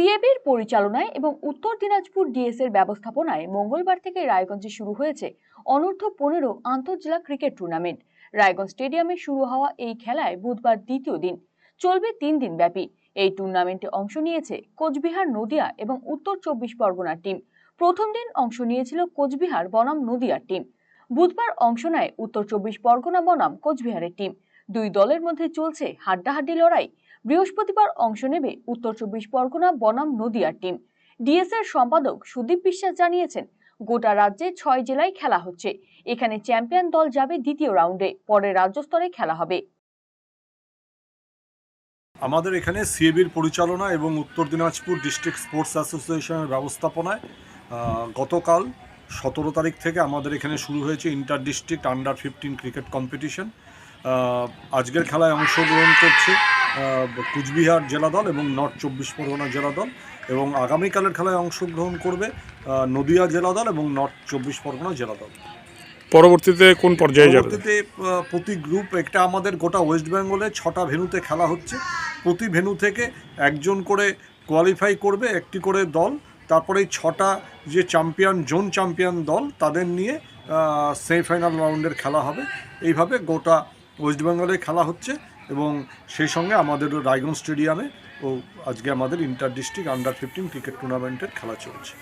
সিএবির পরিচালনায় এবং উত্তর দিনাজপুর ডিএস এর ব্যবস্থাপনায় মঙ্গলবার থেকে রায়গঞ্জে শুরু হয়েছে অনূর্ধ্ব পনেরো আন্তঃজেলা ক্রিকেট টুর্নামেন্ট। রায়গঞ্জ স্টেডিয়ামে শুরু হওয়া এই খেলায় বুধবার দ্বিতীয় দিন চলবে তিন দিন ব্যাপী। এই টুর্নামেন্টে অংশ নিয়েছে কোচবিহার নদিয়া এবং উত্তর চব্বিশ পরগনার টিম। প্রথম দিন অংশ নিয়েছিল কোচবিহার বনাম নদিয়ার টিম। বুধবার অংশ নেয় উত্তর চব্বিশ পরগনা বনাম কোচবিহারের টিম। দুই দলের মধ্যে চলছে হাড্ডাহাড্ডি লড়াই। বৃহস্পতিবার অংশ নেবে উত্তর চব্বিশ পরগনা বনাম নদিয়ার টিম ডিএস এর সম্পাদক সুদীপ বিশ্বাস জানিয়েছেন, গোটা রাজ্যে ছয় জেলায় খেলা হচ্ছে। এখানে চ্যাম্পিয়ন দল যাবে দ্বিতীয় রাউন্ডে পরে রাজ্য স্তরে খেলা হবে। আমাদের এখানে সিএবির পরিচালনা এবং উত্তর দিনাজপুর ডিস্ট্রিক্ট স্পোর্টস অ্যাসোসিয়েশনের ব্যবস্থাপনায় গতকাল সতেরো তারিখ থেকে আমাদের এখানে শুরু হয়েছে inter district under fifteen cricket competition আজকের খেলায় অংশগ্রহণ করছে কুচবিহার জেলা দল এবং নর্থ চব্বিশ পরগনা জেলা দল এবং আগামীকালের খেলায় অংশগ্রহণ করবে নদিয়া জেলা দল এবং নর্থ চব্বিশ পরগনা জেলা দল। পরবর্তীতে কোন পর্যায়ে যাবে? পরবর্তীতে প্রতি গ্রুপ একটা আমাদের গোটা ওয়েস্ট বেঙ্গলে ছটা ভেন্যুতে খেলা হচ্ছে। প্রতি ভেন্যু থেকে একজন করে কোয়ালিফাই করবে একটি করে দল তারপরে এই ছটা যে চ্যাম্পিয়ন জোন চ্যাম্পিয়ন দল তাদের নিয়ে সেমিফাইনাল রাউন্ডের খেলা হবে। এইভাবে গোটা ওয়েস্ট বেঙ্গলে খেলা হচ্ছে এবং সেই সঙ্গে আমাদেরও রায়গঞ্জ স্টেডিয়ামে ও আজকে আমাদের inter district under fifteen cricket টুর্নামেন্টের খেলা চলছে।